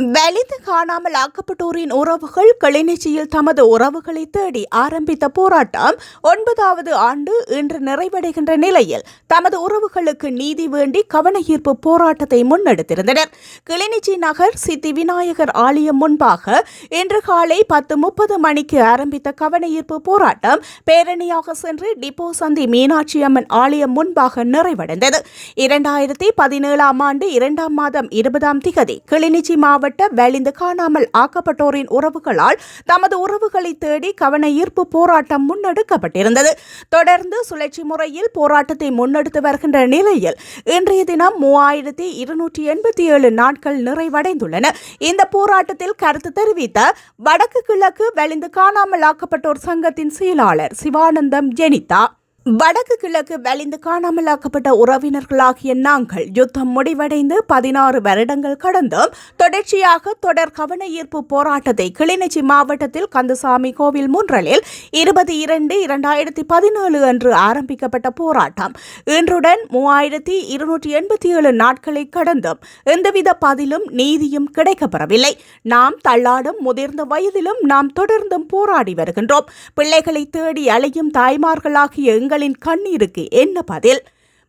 வெளிந்து காணாமல் ஆக்கப்பட்டோரின் உறவுகள் கிளிநொச்சியில் தமது உறவுகளை தேடி ஆரம்பித்த போராட்டம் ஒன்பதாவது ஆண்டு இன்று நிறைவடைகின்ற நிலையில் தமது உறவுகளுக்கு நீதி வேண்டி கவனஈர்ப்பு போராட்டத்தை முன்னெடுத்திருந்தனர். கிளிநொச்சி நகர் சித்தி விநாயகர் ஆலயம் முன்பாக இன்று காலை பத்து முப்பது மணிக்கு ஆரம்பித்த கவனஈர்ப்பு போராட்டம் பேரணியாக சென்று டிப்போ சந்தி மீனாட்சி அம்மன் ஆலயம் முன்பாக நிறைவடைந்தது. இரண்டாயிரத்தி பதினேழாம் ஆண்டு இரண்டாம் மாதம் இருபதாம் திகதி கிளிநொச்சி மாவட்ட வெளிந்து காணாமல் ஆக்கப்பட்டோரின் உறவுகளால் தமது உறவுகளை தேடி கவன ஈர்ப்பு போராட்டம் முன்னெடுக்கப்பட்டிருந்தது. தொடர்ந்து சுழற்சி முறையில் போராட்டத்தை முன்னெடுத்து வருகின்ற நிலையில் இன்றைய தினம் மூவாயிரத்தி இருநூற்றி எண்பத்தி ஏழு நாட்கள் நிறைவடைந்துள்ளன. இந்த போராட்டத்தில் கருத்து தெரிவித்த வடக்கு கிழக்கு வெளிந்து காணாமல் ஆக்கப்பட்டோர் சங்கத்தின் செயலாளர் சிவானந்தம் ஜெனிதா. வடக்கு கிழக்கு வலிந்து காணாமலாக்கப்பட்ட உறவினர்களாகிய நாங்கள் யுத்தம் முடிவடைந்து பதினாறு வருடங்கள் கடந்தும் தொடர்ச்சியாக தொடர் கவன ஈர்ப்பு போராட்டத்தை கிளிநொச்சி மாவட்டத்தில் கந்தசாமி கோவில் முன்றலில் இருபத்தி இரண்டு இரண்டாயிரத்தி பதினேழு அன்று ஆரம்பிக்கப்பட்ட போராட்டம். இன்றுடன் மூவாயிரத்தி இருநூற்றி எண்பத்தி ஏழு நாட்களை கடந்தும் எந்தவித பதிலும் நீதியும் கிடைக்கப்பெறவில்லை. நாம் தள்ளாடும் முதிர்ந்த வயதிலும் நாம் தொடர்ந்தும் போராடி வருகின்றோம். பிள்ளைகளை தேடி அலையும் தாய்மார்களாகிய எங்களின் கண்ணீருக்கு என்ன பதில்?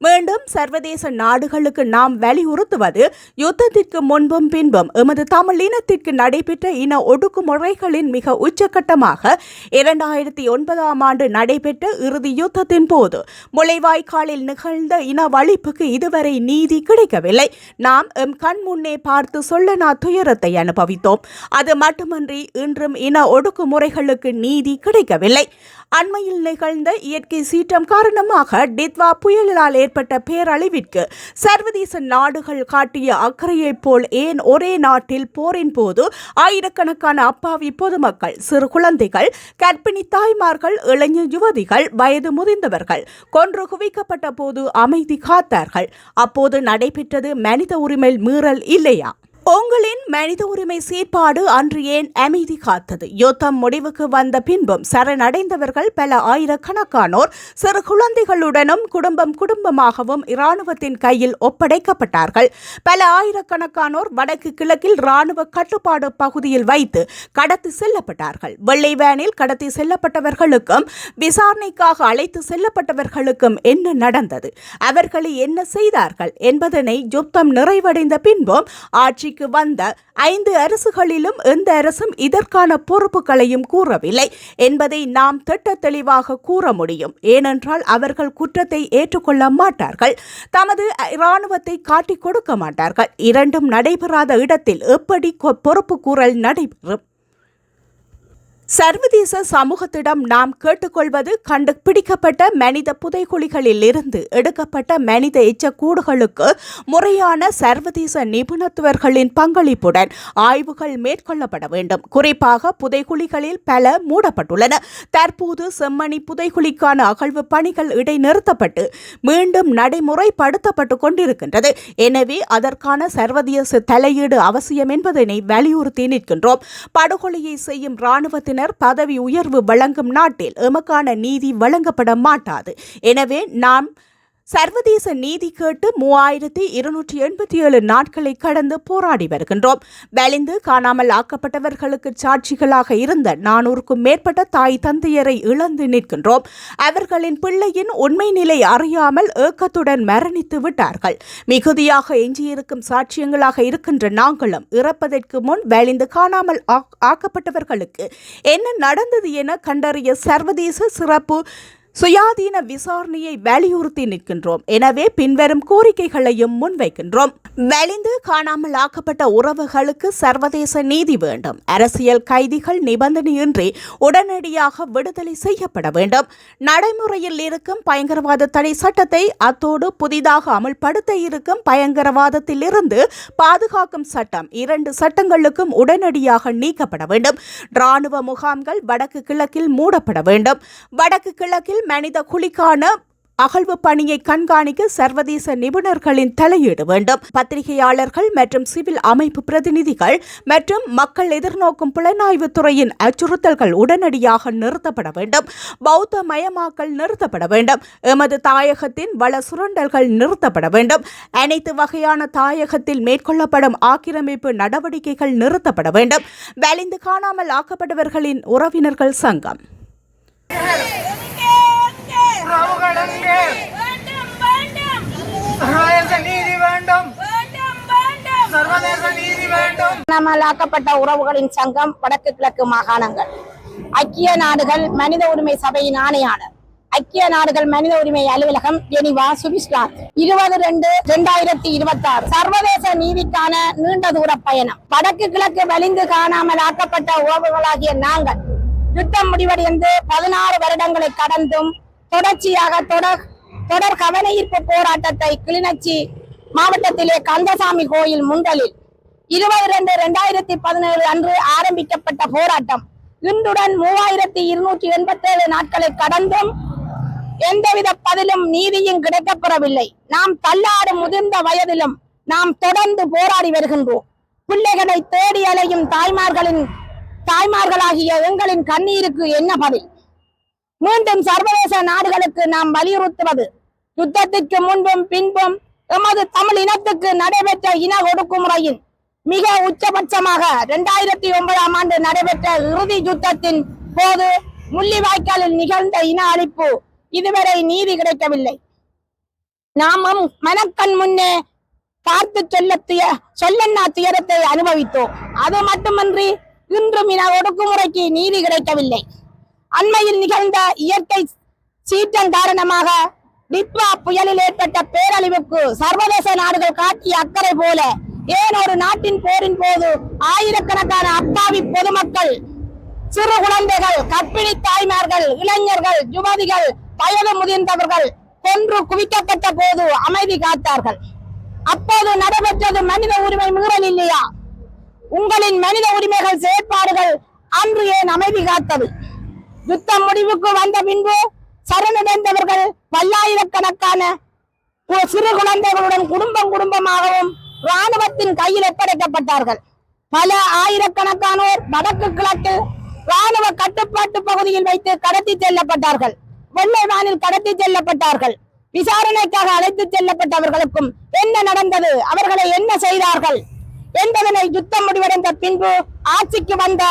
மீண்டும் சர்வதேச நாடுகளுக்கு நாம் வலியுறுத்துவது யுத்தத்திற்கு முன்பும் பின்பும் எமது தமிழ் இனத்திற்கு நடைபெற்ற இன ஒடுக்குமுறைகளின் மிக உச்சகட்டமாக இரண்டாயிரத்தி ஒன்பதாம் ஆண்டு நடைபெற்ற இறுதி யுத்தத்தின் போது முளைவாய்க்காலில் நிகழ்ந்த இன வழிப்புக்கு இதுவரை நீதி கிடைக்கவில்லை. நாம் எம் கண் முன்னே பார்த்து சொல்லனா துயரத்தை அனுபவித்தோம். அது மட்டுமன்றி இன்றும் இன ஒடுக்குமுறைகளுக்கு நீதி கிடைக்கவில்லை. அண்மையில் நிகழ்ந்த இயற்கை சீற்றம் காரணமாக டித்வா புயலால் ஏற்பட்ட பேரழிவிற்கு சர்வதேச நாடுகள் காட்டிய அக்கறையைப் போல் ஏன் ஒரே நாட்டில் போரின் போது ஆயிரக்கணக்கான அப்பாவி பொதுமக்கள் சிறு குழந்தைகள் கர்ப்பிணி தாய்மார்கள் இளைஞர் யுவதிகள் வயது முதிர்ந்தவர்கள் கொன்று குவிக்கப்பட்ட போது அமைதி காத்தார்கள். அப்போது நடைபெற்றது மனித உரிமை மீறல் இல்லையா? பொங்கலின் மனித உரிமை சீர்பாடு அன்று ஏன் அமைதி காத்தது? யுத்தம் முடிவுக்கு வந்த பின்பும் சரணடைந்தவர்கள் பல ஆயிரக்கணக்கானோர் சிறு குழந்தைகளுடனும் குடும்பம் குடும்பமாகவும் இராணுவத்தின் கையில் ஒப்படைக்கப்பட்டார்கள். பல ஆயிரக்கணக்கானோர் வடக்கு கிழக்கில் இராணுவ கட்டுப்பாடு பகுதியில் வைத்து கடத்தி செல்லப்பட்டார்கள். வெள்ளை வேனில் கடத்தி செல்லப்பட்டவர்களுக்கும் விசாரணைக்காக அழைத்து செல்லப்பட்டவர்களுக்கும் என்ன நடந்தது? அவர்களை என்ன செய்தார்கள் என்பதனை யுத்தம் நிறைவடைந்த பின்பும் ஆட்சிக்கு வந்த ஐந்து அரசுகளிலும் எந்த அரசும் இதற்கான பொறுப்புகளையும் கூறவில்லை என்பதை நாம் திட்ட தெளிவாக கூற முடியும். ஏனென்றால் அவர்கள் குற்றத்தை ஏற்றுக்கொள்ள மாட்டார்கள். தமது இராணுவத்தை காட்டிக் கொடுக்க மாட்டார்கள். இரண்டும் நடைபெறாத இடத்தில் எப்படி கொ- பொறுப்பு கூறல் நடைபெறும்? சர்வதேச சமூகத்திடம் நாம் கேட்டுக்கொள்வது கண்டுபிடிக்கப்பட்ட மனித புதைகுழிகளில் இருந்து எடுக்கப்பட்ட மனித எச்சக்கூடுகளுக்கு முறையான சர்வதேச நிபுணத்துவர்களின் பங்களிப்புடன் ஆய்வுகள் மேற்கொள்ளப்பட வேண்டும். குறிப்பாக புதைகுழிகளில் பல மூடப்பட்டுள்ளன. தற்போது செம்மணி புதைகுழிக்கான அகழ்வு பணிகள் இடைநிறுத்தப்பட்டு மீண்டும் நடைமுறைப்படுத்தப்பட்டு கொண்டிருக்கின்றது. எனவே அதற்கான சர்வதேச தலையீடு அவசியம் என்பதனை வலியுறுத்தி நிற்கின்றோம். படுகொலையை செய்யும் இராணுவத்தினர் பதவி உயர்வு வழங்கும் நாட்டில் எமக்கான நீதி வழங்கப்பட மாட்டாது. எனவே நாம் சர்வதேச நீதி கேட்டு மூவாயிரத்தி இருநூற்றி எண்பத்தி ஏழு நாட்களை கடந்து போராடி வருகின்றோம். வலிந்து காணாமல் ஆக்கப்பட்டவர்களுக்கு சாட்சிகளாக இருந்த நானூறுக்கும் மேற்பட்ட தாய் தந்தையரை இழந்து நிற்கின்றோம். அவர்களின் பிள்ளையின் உண்மை நிலை அறியாமல் ஏக்கத்துடன் மரணித்து விட்டார்கள். மிகுதியாக எஞ்சியிருக்கும் சாட்சியங்களாக இருக்கின்ற நாங்களும் இறப்பதற்கு முன் வலிந்து காணாமல் ஆக்- ஆக்கப்பட்டவர்களுக்கு என்ன நடந்தது என கண்டறிய சர்வதேச சிறப்பு சுயாதீன விசாரணையை வலியுறுத்தி நிற்கின்றோம். எனவே பின்வரும் கோரிக்கைகளையும் முன்வைக்கின்றோம். வெளிந்து காணாமல் ஆக்கப்பட்ட உறவுகளுக்கு சர்வதேச நீதி வேண்டும். அரசியல் கைதிகள் நிபந்தனையின்றி உடனடியாக விடுதலை செய்யப்பட வேண்டும். நடைமுறையில் இருக்கும் பயங்கரவாத தடை சட்டத்தை அத்தோடு புதிதாக அமல்படுத்த இருக்கும் பயங்கரவாதத்திலிருந்து பாதுகாக்கும் சட்டம் இரண்டு சட்டங்களுக்கும் உடனடியாக நீக்கப்பட வேண்டும். ராணுவ முகாம்கள் வடக்கு கிழக்கில் மூடப்பட வேண்டும். வடக்கு கிழக்கில் மனித குழிக்கான அகழ்வு பணியை கண்காணிக்க சர்வதேச நிபுணர்களின் தலையீடு வேண்டும். பத்திரிகையாளர்கள் மற்றும் சிவில் அமைப்பு பிரதிநிதிகள் மற்றும் மக்கள் எதிர்நோக்கும் புலனாய்வு துறையின் அச்சுறுத்தல்கள் உடனடியாக நிறுத்தப்பட வேண்டும். பௌத்த மயமாக்கல் நிறுத்தப்பட வேண்டும். எமது தாயகத்தின் வள சுரண்டல்கள் நிறுத்தப்பட வேண்டும். அனைத்து வகையான தாயகத்தில் மேற்கொள்ளப்படும் ஆக்கிரமிப்பு நடவடிக்கைகள் நிறுத்தப்பட வேண்டும். வலிந்து காணாமல் ஆக்கப்பட்டவர்களின் உறவினர்கள் சங்கம். உறவுகள் எங்கே வேண்டும் வேண்டும். சர்வதேச நீதி வேண்டும். வேண்டும் வேண்டும். சர்வதேச நீதி வேண்டும். காணாமலாக்கப்பட்ட உறவுகளின் சங்கம் வடக்கு கிழக்கு மாகாணங்கள். ஐக்கிய நாடுகள் மனித உரிமை சபையின் ஆணையாளர். ஐக்கிய நாடுகள் மனித உரிமை அலுவலகம் ஜெனிவா சுவிஸ்லாந்து இருபது ரெண்டு இரண்டாயிரத்தி இருபத்தி ஆறு சர்வதேச நீதிக்கான நீண்ட தூர பயணம். வடக்கு கிழக்கு வலிந்து காணாமல் ஆக்கப்பட்ட உறவுகளாகிய நாங்கள் யுத்தம் முடிவடைந்து பதினாறு வருடங்களை கடந்தும் தொடர்ச்சியாக தொடர் தொடர் கவனஈர்ப்பு போராட்டத்தை கிளிநொச்சி மாவட்டத்திலே கந்தசாமி கோயில் முண்டலில் இருபது ரெண்டு ரெண்டாயிரத்தி பதினேழு அன்று ஆரம்பிக்கப்பட்ட போராட்டம். இன்றுடன் மூவாயிரத்தி இருநூற்றி எண்பத்தி ஏழு நாட்களை கடந்தும் எந்தவித பதிலும் நீதியும் கிடைக்கப்பெறவில்லை. நாம் தள்ளாடும் முதிர்ந்த வயதிலும் நாம் தொடர்ந்து போராடி வருகின்றோம். பிள்ளைகளை தேடி அலையும் தாய்மார்களின் தாய்மார்களாகிய எங்களின் கண்ணீருக்கு என்ன பதில்? மீண்டும் சர்வதேச நாடுகளுக்கு நாம் வலியுறுத்துவது. யுத்தத்திற்கு முன்பும் பின்பும் எமது தமிழ் இனத்துக்கு நடைபெற்ற இன ஒடுக்குமுறையின் மிக உச்சபட்சமாக இரண்டாயிரத்தி ஒன்பதாம் ஆண்டு நடைபெற்ற இறுதி யுத்தத்தின் போது முள்ளிவாய்க்காலில் நிகழ்ந்த இன அழிப்பு இதுவரை நீதி கிடைக்கவில்லை. நாமும் மனக்கண் முன்னே பார்த்து சொல்ல துய சொல்லன்னா துயரத்தை அனுபவித்தோம். அது மட்டுமன்றி இன்றும் இன ஒடுக்குமுறைக்கு நீதி கிடைக்கவில்லை. அண்மையில் நிகழ்ந்த இயற்கை சீற்றம் காரணமாக டிட்வா புயலில் ஏற்பட்ட பேரழிவுக்கு சர்வதேச நாடுகள் காட்டிய அக்கறை போல ஏன் ஒரு நாட்டின் போரின் போது ஆயிரக்கணக்கான அப்பாவி பொதுமக்கள் சிறு குழந்தைகள் கர்ப்பிணி தாய்மார்கள் இளைஞர்கள் யுவதிகள் வயது முதிர்ந்தவர்கள் கொன்று குவிக்கப்பட்ட போது அமைதி காத்தார்கள். அப்போது நடைபெற்றது மனித உரிமை மீறல் இல்லையா? உங்களின் மனித உரிமைகள் செயற்பாடுகள் அன்று ஏன் அமைதி காத்தது யுத்தம் முடிவுக்கு வந்த பின்பு சரணடைந்தவர்கள் பல்லாயிரக்கணக்கான சிறு குழந்தைகளுடன் குடும்பம் குடும்பமாகவும் ராணுவத்தின் கையில் ஒப்படைக்கப்பட்டார்கள். பல ஆயிரக்கணக்கானோர் வடக்கு கிழக்கில் ராணுவ கட்டுப்பாட்டு பகுதியில் வைத்து கடத்தி செல்லப்பட்டார்கள். வெள்ளை வானில் கடத்தி செல்லப்பட்டார்கள். விசாரணைக்காக அழைத்து செல்லப்பட்டவர்களுக்கும் என்ன நடந்தது? அவர்களை என்ன செய்தார்கள்? என்பதனை யுத்தம் முடிவடைந்த பின்பு ஆட்சிக்கு வந்த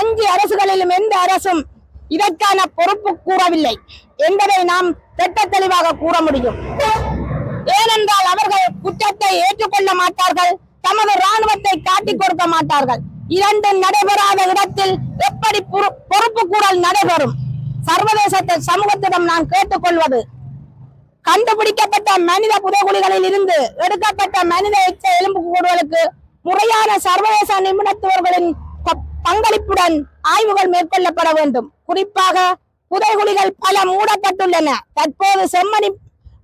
அஞ்சு அரசுகளிலும் எந்த அரசும் இதற்கான பொறுப்பு கூறவில்லை என்பதை நாம் திட்ட தெளிவாக கூற முடியும். ஏனென்றால் அவர்கள் குற்றத்தை ஏற்றுக்கொள்ள மாட்டார்கள் தமது ராணுவத்தை காட்டிக் கொடுக்க மாட்டார்கள். இரண்டு நடைபெறாத இடத்தில் எப்படி பொறு- பொறுப்பு கூறல் நடைபெறும்? சர்வதேச சமூகத்திடம் நான் கேட்டுக்கொள்வது கண்டுபிடிக்கப்பட்ட மனித புதைகுழிகளில் இருந்து எடுக்கப்பட்ட மனித எச்ச எலும்பு கூடுகளுக்கு முறையான சர்வதேச நிபுணத்துவர்களின் பங்களிப்புடன் ஆய்வுகள் மேற்கொள்ளப்பட வேண்டும். குறிப்பாக புதைகுழிகள் பல மூடப்பட்டுள்ளன. தற்போது செம்மணி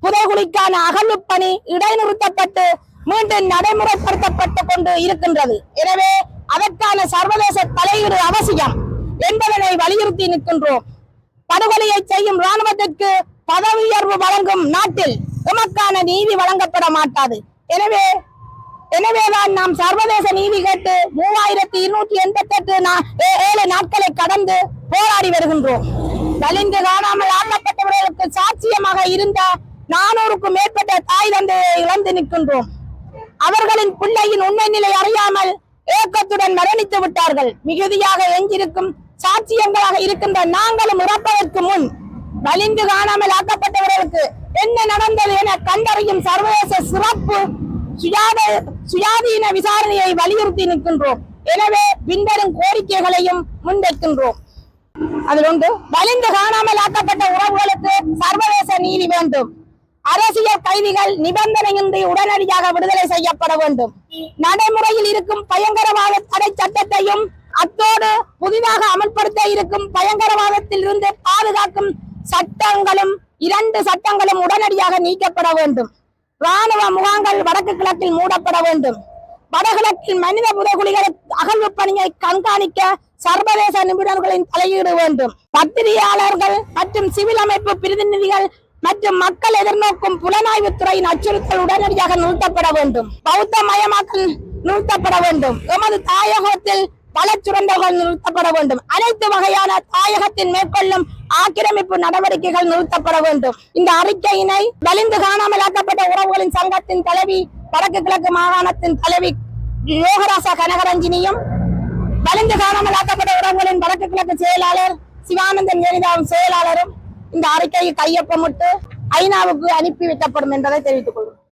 புதைகுழிக்கான அகழ்வு பணி இடைநிறுத்தப்பட்டு மீண்டும் நடைமுறைப்படுத்தப்பட்டு கொண்டு இருக்கின்றது. எனவே அதற்கான சர்வதேச தலையீடு அவசியம் என்பதனை வலியுறுத்தி நிற்கின்றோம். படுகொலையை செய்யும் ராணுவத்திற்கு பதவி உயர்வு வழங்கும் நாட்டில் எமக்கான நீதி வழங்கப்பட மாட்டாது. எனவே எனவேதான் நாம் சர்வதேச நீதி கேட்டு மூவாயிரத்தி இருநூற்றி எண்பத்தி எட்டு ஏழு நாட்களை கடந்து போராடி வருகின்றோம். வலிந்து காணாமல் ஆக்கப்பட்டவர்களுக்கு சாட்சியமாக இருந்த நானூறுக்கும் மேற்பட்ட தாய் தந்தையை இழந்து நிற்கின்றோம். அவர்களின் பிள்ளையின் உண்மை நிலை அறியாமல் ஏக்கத்துடன் மரணித்து விட்டார்கள். மிகுதியாக எஞ்சிருக்கும் சாட்சியங்களாக இருக்கின்ற நாங்களும் இறப்பதற்கு முன் வலிந்து காணாமல் ஆக்கப்பட்டவர்களுக்கு என்ன நடந்தது என கண்டறியும் சர்வதேச சிறப்பு சுயாத சுயாதீன விசாரணையை வலியுறுத்தி நிற்கின்றோம். எனவே பின்வரும் கோரிக்கைகளையும் முன்வைக்கின்றோம். அதில் ஒன்று வலிந்து காணாமல் ஆக்கப்பட்ட உறவுகளுக்கு சர்வதேச நீதி வேண்டும். அரசியல் கைதிகள் நிபந்தனையின்றி உடனடியாக விடுதலை செய்யப்பட வேண்டும். நடைமுறையில் இருக்கும் பயங்கரவாத தடை சட்டத்தையும் அத்தோடு புதிதாக அமல்படுத்த இருக்கும் பயங்கரவாதத்தில் இருந்து பாதுகாக்கும் சட்டங்களும் இரண்டு சட்டங்களும் உடனடியாக நீக்கப்பட வேண்டும். ராணுவ முகாம்கள் வடக்கு கிழக்கில் மூடப்பட வேண்டும். வடகிழக்கில் மனித புதைகுழிகளை அகழ்வு பணியை கண்காணிக்க சர்வதேச நிபுணர்களின் தலையீடு வேண்டும். பத்திரிகையாளர்கள் மற்றும் சிவில் அமைப்பு பிரதிநிதிகள் மற்றும் மக்கள் எதிர்நோக்கும் புலனாய்வு துறையின் அச்சுறுத்தல் உடனடியாக நிறுத்தப்பட வேண்டும். பௌத்த மயமாக்கல் நிறுத்தப்பட வேண்டும். எமது தாயகத்தில் பல சுரண்டல்கள் நிறுத்தப்பட வேண்டும். அனைத்து வகையான தாயகத்தின் மேற்கொள்ளும் ஆக்கிரமிப்பு நடவடிக்கைகள் நிறுத்தப்பட வேண்டும். இந்த அறிக்கையினை வலிந்து காணாமலாக்கப்பட்ட உறவுகளின் சங்கத்தின் தலைவி வடக்கு கிழக்கு மாகாணத்தின் தலைவி யோகராசா கனகரஞ்சினியும் வலிந்து காணாமலாக்கப்பட்ட உறவுகளின் வடக்கு கிழக்கு செயலாளர் சிவானந்தன் ஜெனிதாவும் செயலாளரும் இந்த அறிக்கையை கையொப்பமிட்டு ஐநாவுக்கு அனுப்பி வைக்கப்படும் என்பதை தெரிவித்துக் கொள்வோம்